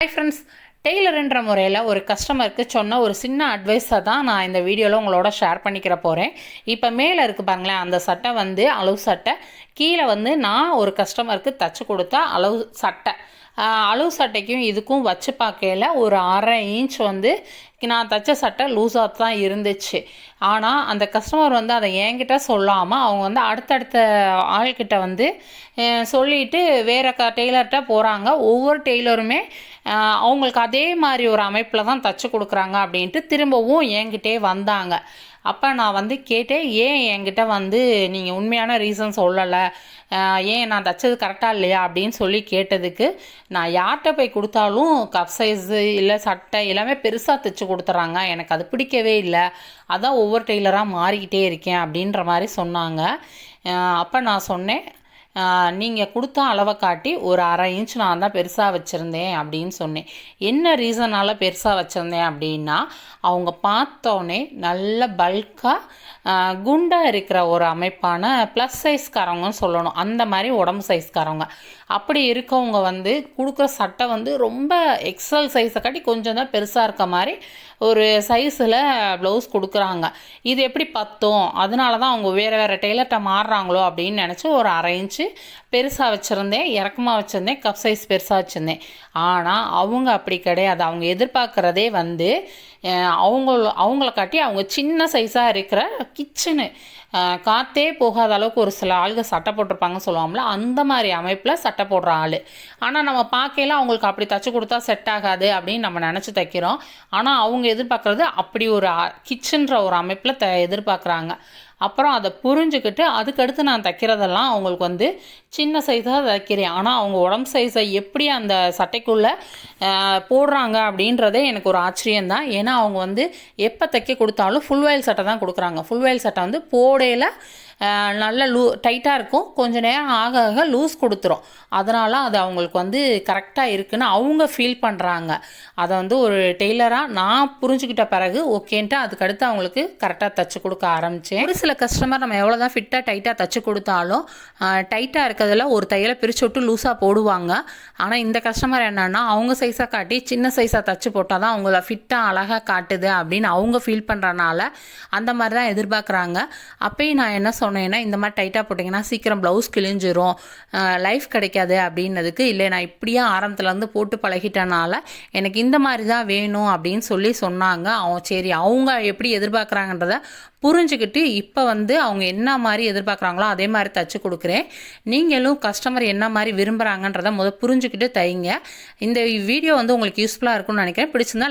Hi friends டெய்லருன்ற முறையில் ஒரு கஸ்டமருக்கு சொன்ன ஒரு சின்ன அட்வைஸை தான் நான் இந்த வீடியோவில் உங்களோட ஷேர் பண்ணிக்கிற போகிறேன் இப்போ மேலே இருக்குது பாருங்களேன் அந்த சட்டை வந்து அளவு சட்டை. கீழே வந்து நான் ஒரு கஸ்டமருக்கு தச்சு கொடுத்த அளவு சட்டை. அளவு சட்டைக்கும் இதுக்கும் வச்சு பார்க்கையில ஒரு அரை இன்ச் வந்து நான் தச்ச சட்டை லூஸாக தான் இருந்துச்சு. ஆனால் அந்த கஸ்டமர் வந்து அதை என்கிட்ட சொல்லாமல் அவங்க வந்து அடுத்தடுத்த ஆள்கிட்ட வந்து சொல்லிட்டு வேறு க டெய்லர்கிட்ட போகிறாங்க ஒவ்வொரு டெய்லருமே அவங்களுக்கு அதே மாதிரி ஒரு அமைப்பில் தான் தச்சு கொடுக்குறாங்க அப்படின்ட்டு திரும்பவும் என்கிட்டே வந்தாங்க. அப்போ நான் வந்து கேட்டேன் ஏன் என்கிட்ட வந்து நீங்கள் உண்மையான ரீசன் சொல்லலை? ஏன் நான் தச்சது கரெக்டாக இல்லையா? அப்படின்னு சொல்லி கேட்டதுக்கு நான் யார்கிட்ட போய் கொடுத்தாலும் கப் சைஸு இல்லை சட்டை எல்லாமே பெருசாக தைச்சு கொடுத்துட்றாங்க எனக்கு அது பிடிக்கவே இல்லை. அதான் ஒவ்வொரு டெய்லராக மாறிக்கிட்டே இருக்கேன் அப்படின்ற மாதிரி சொன்னாங்க. அப்போ நான் சொன்னேன் நீங்கள் கொடுத்த அளவை காட்டி ஒரு அரை இன்ச் நான் தான் பெருசாக வச்சுருந்தேன் அப்படின்னு சொன்னேன். என்ன ரீசனால் பெருசாக வச்சுருந்தேன் அப்படின்னா அவங்க பார்த்தோன்னே நல்ல பல்காக குண்டாக இருக்கிற ஒரு அமைப்பான ப்ளஸ் சைஸ்காரவங்கன்னு சொல்லணும். அந்த மாதிரி உடம்பு சைஸ்காரவங்க அப்படி இருக்கவங்க வந்து கொடுக்குற சட்டை வந்து ரொம்ப எக்ஸல் சைஸை காட்டி கொஞ்சம் தான் பெருசாக இருக்க மாதிரி ஒரு சைஸில் ப்ளவுஸ் கொடுக்குறாங்க. இது எப்படி பத்தும்? அதனால தான் அவங்க வேறு வேறு டெய்லர்கிட்ட மாறுறாங்களோ அப்படின்னு நினச்சி ஒரு அரை இன்ச்சு பெருசாக வச்சுருந்தேன் இறக்கமாக வச்சுருந்தேன் கப் சைஸ் பெருசாக வச்சுருந்தேன். ஆனால் அவங்க அப்படி கிடையாது. அவங்க எதிர்பார்க்குறதே வந்து அவங்கள அவங்க அவங்கள காட்டி அவங்க சின்ன சைஸாக இருக்கிற கிச்சனு காற்றே போகாத அளவுக்கு ஒரு சில ஆளுங்க சட்டை போட்டிருப்பாங்கன்னு சொல்லுவாங்கள அந்த மாதிரி அமைப்பில் சட்டை போடுற ஆள். ஆனால் நம்ம பார்க்கையில அவங்களுக்கு அப்படி தச்சு கொடுத்தா செட் ஆகாது அப்படின்னு நம்ம நினச்சி தைக்கிறோம். ஆனால் அவங்க எதிர்பார்க்குறது அப்படி ஒரு கிச்சன்ற ஒரு அமைப்பில் த எதிர்பார்க்குறாங்க. அப்புறம் அதை புரிஞ்சுக்கிட்டு அதுக்கடுத்து நான் தைக்கிறதெல்லாம் அவங்களுக்கு வந்து சின்ன சைஸாக தைக்கிறேன். ஆனால் அவங்க உடம்பு சைஸை எப்படி அந்த சட்டைக்குள்ளே போடுறாங்க அப்படின்றதே எனக்கு ஒரு ஆச்சரியம்தான். ஏன்னா அவங்க வந்து எப்போ தைக்க கொடுத்தாலும் ஃபுல் வயல் சட்டை தான் கொடுக்குறாங்க. ஃபுல் வயல் சட்டை வந்து போடையில் நல்ல லூ டைட்டாக இருக்கும். கொஞ்ச நேரம் ஆக ஆக லூஸ் கொடுத்துரும். அதனால் அது அவங்களுக்கு வந்து கரெக்டாக இருக்குன்னு அவங்க ஃபீல் பண்ணுறாங்க அதை வந்து ஒரு டெய்லராக நான் புரிஞ்சுக்கிட்ட பிறகு ஓகேன்ட்டு அதுக்கடுத்து அவங்களுக்கு கரெக்டாக தைச்சி கொடுக்க ஆரம்பித்தேன் ஒரு சில கஸ்டமர் நம்ம எவ்வளோ தான் ஃபிட்டாக டைட்டாக தச்சு கொடுத்தாலும் டைட்டாக இருக்கிறதுல ஒரு தையலை பிரித்து விட்டு லூஸாக போடுவாங்க. ஆனால் இந்த கஸ்டமர் என்னன்னா அவங்க சைஸாக காட்டி சின்ன சைஸாக தச்சு போட்டால் தான் அவங்கள ஃபிட்டாக அழகாக காட்டுது அப்படின்னு அவங்க ஃபீல் பண்ணுறனால அந்த மாதிரி தான் எதிர்பார்க்குறாங்க. அப்பயும் நான் என்ன சொன்னேன்னா இந்த மாதிரி டைட்டாக போட்டிங்கன்னா சீக்கிரம் ப்ளவுஸ் கிழிஞ்சிரும். லைஃப் கிடைக்காது அப்படின்னதுக்கு இல்லை நான் இப்படியே ஆரம்பத்துலேருந்து போட்டு பழகிட்டனால எனக்கு இந்த மாதிரி தான் வேணும் அப்படின்னு சொல்லி சொன்னாங்க. அவன் சரி அவங்க எப்படி எதிர்பார்க்குறாங்கன்றத புரிஞ்சுக்கிட்டு இப்போ வந்து அவங்க என்ன மாதிரி எதிர்பார்க்குறாங்களோ அதே மாதிரி தச்சு கொடுக்குறேன். நீங்களும் கஸ்டமர் என்ன மாதிரி விரும்புகிறாங்கன்றத முதல் புரிஞ்சுக்கிட்டு தைங்க இந்த வீடியோ வந்து உங்களுக்கு யூஸ்ஃபுல்லாக இருக்கும்னு நினைக்கிறேன். பிடிச்சிருந்தா